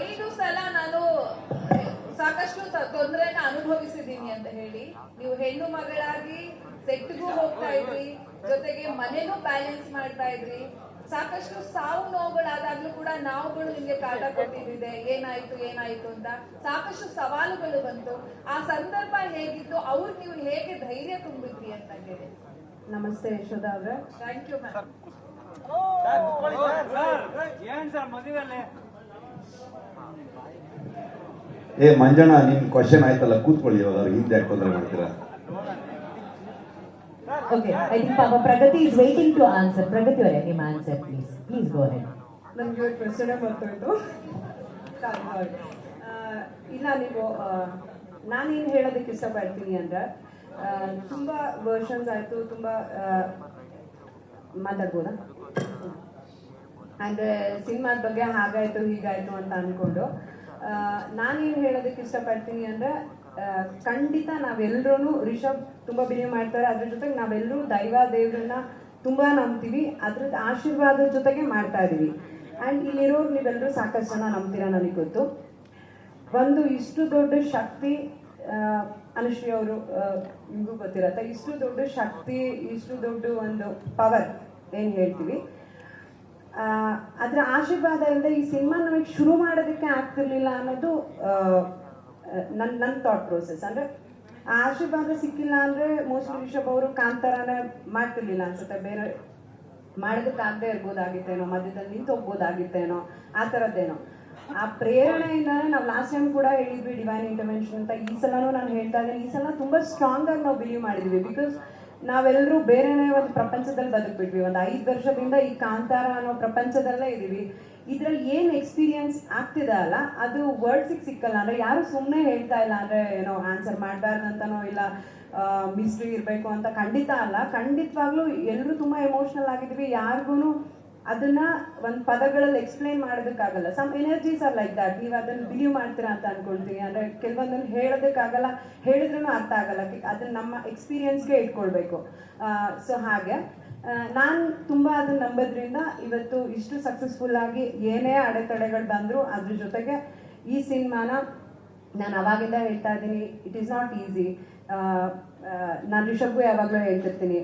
ಐದು ಸಲ ನಾನು ಸಾಕಷ್ಟು ತೊಂದರೆನ ಅನುಭವಿಸಿದ್ದೀನಿ ಅಂತ ಹೇಳಿ ನೀವು ಹೆಣ್ಣು ಮಗಳಾಗಿ ಸೆಟ್ಗೂ ಹೋಗ್ತಾ ಇದ್ರಿ ಜೊತೆಗೆ ಮನೆನೂ ಬ್ಯಾಲೆನ್ಸ್ ಮಾಡ್ತಾ ಇದ್ರಿ ಸಾಕಷ್ಟು ಸಾವು ನೋವುಗಳಾದಾಗ್ಲೂ ಕೂಡ ನಾವುಗಳು ನಿಮ್ಗೆ ಕಾಟ ಕೊಟ್ಟಿದ್ದಿದೆ ಏನಾಯ್ತು ಏನಾಯ್ತು ಅಂತ ಸಾಕಷ್ಟು ಸವಾಲುಗಳು ಬಂತು. ಆ ಸಂದರ್ಭ ಹೇಗಿತ್ತು ಅವ್ರು ನೀವು ಹೇಗೆ ಧೈರ್ಯ ತುಂಬಿದ್ರಿ ಅಂತ ಹೇಳಿ. ನಮಸ್ತೆ ಯಶೋಧ ಅವ್ರೆ. ಥ್ಯಾಂಕ್ ಯು ಮ್ಯಾಮ್ ಏ ಮಂಜಣ್ಣ ನಿಮ್ ಕ್ವಶನ್ ಆಯ್ತಲ್ಲ ಕೂತ್ಕೊಳ್ಳಿ ಇವಾಗ ಅವ್ರಿಗೆ ಹಿಂದೆ ಯಾಕೆ ತೊಂದರೆ ಮಾಡ್ತೀರಾ or any answer, please. Please go ahead. ನನಗೆ ಇವತ್ತು ಕ್ವೆಶನೇ ಮರ್ತೋಯ್ತು ಇಲ್ಲ ನೀವು ನಾನೇನು ಹೇಳೋದಕ್ಕೆ ಇಷ್ಟಪಡ್ತೀನಿ ಅಂದ್ರೆ ತುಂಬಾ ವರ್ಷನ್ಸ್ ಆಯ್ತು ತುಂಬಾ ಮಾತಾಡ್ಬೋದಾ? ಅಂದ್ರೆ ಸಿನಿಮಾದ ಬಗ್ಗೆ ಹಾಗಾಯ್ತು ಹೀಗಾಯ್ತು ಅಂತ ಅನ್ಕೊಂಡು ಆ, ನಾನೇನ್ ಹೇಳೋದಕ್ಕೆ ಇಷ್ಟಪಡ್ತೀನಿ ಅಂದ್ರೆ ಖಂಡಿತ ನಾವೆಲ್ಲರೂ ರಿಷಬ್ ತುಂಬಾ ಬಿಲೀವ್ ಮಾಡ್ತಾರೆ. ಅದ್ರ ಜೊತೆಗೆ ನಾವೆಲ್ಲರೂ ದೈವ ದೇವ್ರನ್ನ ತುಂಬಾ ನಂಬ್ತೀವಿ. ಅದ್ರ ಆಶೀರ್ವಾದದ ಜೊತೆಗೆ ಮಾಡ್ತಾ ಇದೀವಿ. ಅಂಡ್ ಇಲ್ಲಿರೋರು ನೀವೆಲ್ಲರೂ ಸಾಕಷ್ಟು ಜನ ನಂಬ್ತೀರಾ ನನಗೆ ಗೊತ್ತು. ಒಂದು ಇಷ್ಟು ದೊಡ್ಡ ಶಕ್ತಿ ಅನುಶ್ರೀ ಅವರು ನಿಮಗೂ ಗೊತ್ತಿರತ್ತೆ. ಇಷ್ಟು ದೊಡ್ಡ ಶಕ್ತಿ ಇಷ್ಟು ದೊಡ್ಡ ಒಂದು ಪವರ್ ಏನು ಹೇಳ್ತೀವಿ ಅದ್ರ ಆಶೀರ್ವಾದ ಈ ಸಿನಿಮಾ ನಮಗೆ ಶುರು ಮಾಡೋದಕ್ಕೆ ಆಗ್ತಿರ್ಲಿಲ್ಲ ಅನ್ನೋದು ನನ್ನ ನನ್ನ ಥಾಟ್ ಪ್ರೋಸೆಸ್ ಅಂದ್ರೆ ಆ ಆಶೀರ್ವಾದ ಸಿಕ್ಕಿಲ್ಲ ಅಂದ್ರೆ ಮೋಸ್ಟ್ಲಿ ರಿಷಬ್ ಅವರು ಕಾಂತಾರನೇ ಮಾಡ್ತಿರ್ಲಿಲ್ಲ ಅನ್ಸುತ್ತೆ. ಬೇರೆ ಮಾಡೋದಕ್ಕಾಗದೆ ಇರ್ಬೋದಾಗಿತ್ತೇನೋ, ಮಧ್ಯದಲ್ಲಿ ನಿಂತು ಹೋಗ್ಬೋದಾಗಿತ್ತೇನೋ, ಆ ಥರದ್ದೇನೋ ಆ ಪ್ರೇರಣೆಯಿಂದ ನಾವು ಲಾಸ್ಟ್ ಟೈಮ್ ಕೂಡ ಹೇಳಿದ್ವಿ ಡಿವೈನ್ ಇಂಟರ್ವೆನ್ಷನ್ ಅಂತ. ಈ ಸಲನೂ ನಾನು ಹೇಳ್ತಾ ಇದ್ದೀನಿ, ಈ ಸಲ ತುಂಬಾ ಸ್ಟ್ರಾಂಗ್ ಆಗಿ ನಾವು ಬಿಲೀವ್ ಮಾಡಿದ್ವಿ. ಬಿಕಾಸ್ ನಾವೆಲ್ಲರೂ ಬೇರೆನೇ ಒಂದು ಪ್ರಪಂಚದಲ್ಲಿ ಬದುಕ್ಬಿಟ್ವಿ. ಒಂದು ಐದು ವರ್ಷದಿಂದ ಈ ಕಾಂತಾರ ಅನ್ನೋ ಪ್ರಪಂಚದಲ್ಲೇ ಇದೀವಿ. ಇದ್ರಲ್ಲಿ ಏನು ಎಕ್ಸ್ಪೀರಿಯನ್ಸ್ ಆಗ್ತಿದೆ ಅಲ್ಲ, ಅದು ವರ್ಡ್ಸಿಗೆ ಸಿಕ್ಕಲ್ಲ. ಅಂದ್ರೆ ಯಾರು ಸುಮ್ಮನೆ ಹೇಳ್ತಾ ಇಲ್ಲ, ಅಂದ್ರೆ ಏನೋ ಆನ್ಸರ್ ಮಾಡಬಾರ್ದಂತನೋ ಇಲ್ಲ ಮಿಸ್ಟ್ರಿ ಇರಬೇಕು ಅಂತ ಖಂಡಿತ ಅಲ್ಲ. ಖಂಡಿತವಾಗ್ಲೂ ಎಲ್ಲರೂ ತುಂಬ ಎಮೋಷ್ನಲ್ ಆಗಿದ್ವಿ ಯಾರಿಗೂ ಅದನ್ನ ಒಂದು ಪದಗಳಲ್ಲಿ explain ಮಾಡೋದಕ್ಕಾಗಲ್ಲ some energies are like that ನೀವು ಅದನ್ನ ಬಿಲೀವ್ ಮಾಡ್ತೀರಾ ಅಂತ ಅನ್ಕೊಳ್ತೀನಿ ಅಂದ್ರೆ ಕೆಲವೊಂದನ್ನು ಹೇಳೋದಕ್ಕಾಗಲ್ಲ. ಹೇಳಿದ್ರೂ ಅರ್ಥ ಆಗಲ್ಲ. ಅದನ್ನ ನಮ್ಮ ಎಕ್ಸ್ಪೀರಿಯನ್ಸ್ಗೆ ಇಟ್ಕೊಳ್ಬೇಕು. ಸೊ ಹಾಗೆ. ನಾನು ತುಂಬಾ ಅದನ್ನ ನಂಬೋದ್ರಿಂದ ಇವತ್ತು ಇಷ್ಟು ಸಕ್ಸಸ್ಫುಲ್ ಆಗಿ ಏನೇ ಅಡೆತಡೆಗಳು ಬಂದರೂ ಅದ್ರ ಜೊತೆಗೆ ಈ ಸಿನಿಮಾನ ನಾನು ಅವಾಗಿಂದ ಹೇಳ್ತಾ ಇದ್ದೀನಿ ಇಟ್ ಈಸ್ ನಾಟ್ ಈಸಿ ನಾನು ರಿಷಬ್ಗೂ ಯಾವಾಗಲೂ ಹೇಳ್ತಿರ್ತೀನಿ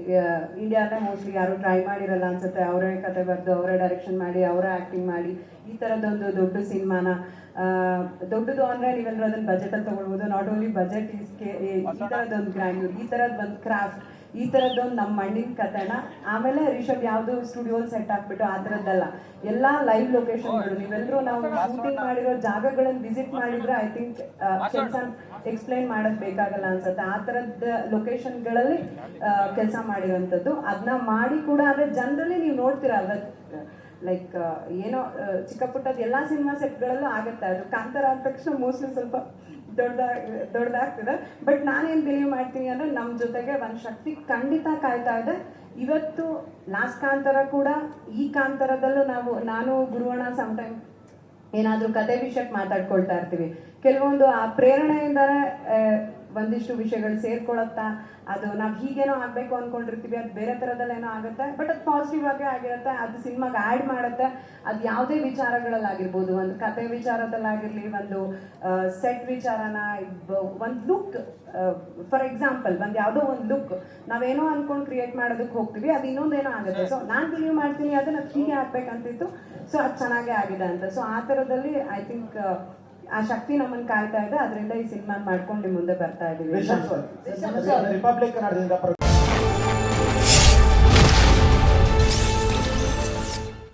ಇಂಡಿಯಾದ ಮೋಸ್ಟ್ಲಿ ಯಾರು ಟ್ರೈ ಮಾಡಿರಲ್ಲ ಅನ್ಸುತ್ತೆ, ಅವರೇ ಕತೆ ಬರೆದು, ಅವರೇ ಡೈರೆಕ್ಷನ್ ಮಾಡಿ, ಅವರೇ ಆ್ಯಕ್ಟಿಂಗ್ ಮಾಡಿ, ಈ ಥರದ್ದೊಂದು ದೊಡ್ಡ ಸಿನಿಮಾನ. ದೊಡ್ಡದು ಅಂದರೆ ನೀವೆಲ್ಲರೂ ಅದನ್ನು ಬಜೆಟಲ್ಲಿ ತೊಗೊಳ್ಬೋದು. ನಾಟ್ ಓನ್ಲಿ ಬಜೆಟ್ ಈಸ್ಗೆ ಈ ಥರದ್ದೊಂದು ಗ್ರ್ಯಾಂಡ್ ಈ ಥರದ್ದು ಒಂದು ಕ್ರಾಫ್ಟ್ ಈ ಥರದ್ದೊಂದು ನಮ್ಮ ಮಣ್ಣಿನ ಕಥನ ಆಮೇಲೆ ರಿಷಬ್ ಯಾವುದು ಸ್ಟುಡಿಯೋ ಸೆಟ್ ಹಾಕ್ಬಿಟ್ಟು ಆ ಥರದ್ದಲ್ಲ ಎಲ್ಲ ಲೈವ್ ಲೊಕೇಶನ್ಗಳು ನೀವೆಲ್ಲರೂ ನಾವು ಶೂಟಿಂಗ್ ಮಾಡಿರೋ ಜಾಗಗಳನ್ನು ವಿಸಿಟ್ ಮಾಡಿದ್ರೆ ಐ ಥಿಂಕ್ ಕೆಲಸ ಎಕ್ಸ್ಪ್ಲೈನ್ ಮಾಡೋದು ಬೇಕಾಗಲ್ಲ ಅನ್ಸುತ್ತೆ. ಆ ಥರದ ಲೊಕೇಶನ್ಗಳಲ್ಲಿ ಕೆಲಸ ಮಾಡಿರೋಂಥದ್ದು. ಅದನ್ನ ಮಾಡಿ ಕೂಡ, ಅಂದ್ರೆ ಜನರಲ್ಲಿ ನೀವು ನೋಡ್ತೀರಾ ಅಲ್ವಾ ಲೈಕ್ ಏನೋ ಚಿಕ್ಕ ಪುಟ್ಟದ ಎಲ್ಲಾ ಸಿನಿಮಾ ಸೆಟ್ಗಳಲ್ಲೂ ಆಗುತ್ತೆ. ಅದು ಕಾಂತಾರ ಆದ ತಕ್ಷಣ ಮೋಸ್ಟ್ಲಿ ಸ್ವಲ್ಪ ದೊಡ್ಡದಾಗ ದೊಡ್ಡದಾಗ್ತದೆ ಬಟ್ ನಾನೇನು ಬಿಲೀವ್ ಮಾಡ್ತೀನಿ ಅಂದರೆ ನಮ್ಮ ಜೊತೆಗೆ ಒಂದು ಶಕ್ತಿ ಖಂಡಿತ ಕಾಯ್ತಾ ಇದೆ. ಇವತ್ತು ಲಾಸ್ಟ್ ಕಾಂತರ ಕೂಡ ಈ ಕಾಂತರದಲ್ಲೂ ನಾವು, ನಾನು ಗುರುವಣ ಸಮಟೈಮ್ ಏನಾದರೂ ಕತೆ ವಿಷಯಕ್ಕೆ ಮಾತಾಡ್ಕೊಳ್ತಾ ಇರ್ತೀವಿ. ಕೆಲವೊಂದು ಆ ಪ್ರೇರಣೆಯಿಂದ ಒಂದಿಷ್ಟು ವಿಷಯಗಳು ಸೇರ್ಕೊಳತ್ತಾ ಅದು ನಾವು ಹೀಗೇನೋ ಆಗ್ಬೇಕು ಅನ್ಕೊಂಡಿರ್ತೀವಿ, ಅದು ಬೇರೆ ಥರದಲ್ಲೇನೋ ಆಗುತ್ತೆ ಬಟ್ ಅದು ಪಾಸಿಟಿವ್ ಆಗಿ ಆಗಿರುತ್ತೆ, ಅದು ಸಿನಿಮಾಗೆ ಆ್ಯಡ್ ಮಾಡುತ್ತೆ, ಅದು ಯಾವುದೇ ವಿಚಾರಗಳಲ್ಲಾಗಿರ್ಬೋದು, ಒಂದು ಕತೆ ವಿಚಾರದಲ್ಲಾಗಿರಲಿ, ಒಂದು ಸೆಟ್ ವಿಚಾರನ ಒಂದು ಲುಕ್ ಫಾರ್ ಎಕ್ಸಾಂಪಲ್ ಒಂದು ಯಾವುದೋ ಒಂದು ಲುಕ್ ನಾವೇನೋ ಅನ್ಕೊಂಡು ಕ್ರಿಯೇಟ್ ಮಾಡೋದಕ್ಕೆ ಹೋಗ್ತೀವಿ, ಅದು ಇನ್ನೊಂದೇನೋ ಆಗುತ್ತೆ. ಸೊ ನಾನು ಬಿಲೀವ್ ಮಾಡ್ತೀನಿ, ಅದನ್ನ ಅದು ಹೀಗೆ ಆಗ್ಬೇಕಂತಿತ್ತು ಸೊ ಅದು ಚೆನ್ನಾಗೇ ಆಗಿದೆ ಅಂತ. ಸೊ ಆ ಥರದಲ್ಲಿ ಐ ಥಿಂಕ್ ಆ ಶಕ್ತಿ ನಮ್ಮನ್ನ ಕಾಯ್ತಾ ಇದೆ. ಅದರಿಂದ ಈ ಸಿನಿಮಾ ಮಾಡ್ಕೊಂಡು ನಿಮ್ ಮುಂದೆ ಬರ್ತಾ ಇದೀವಿ. ರಿಪಬ್ಲಿಕ್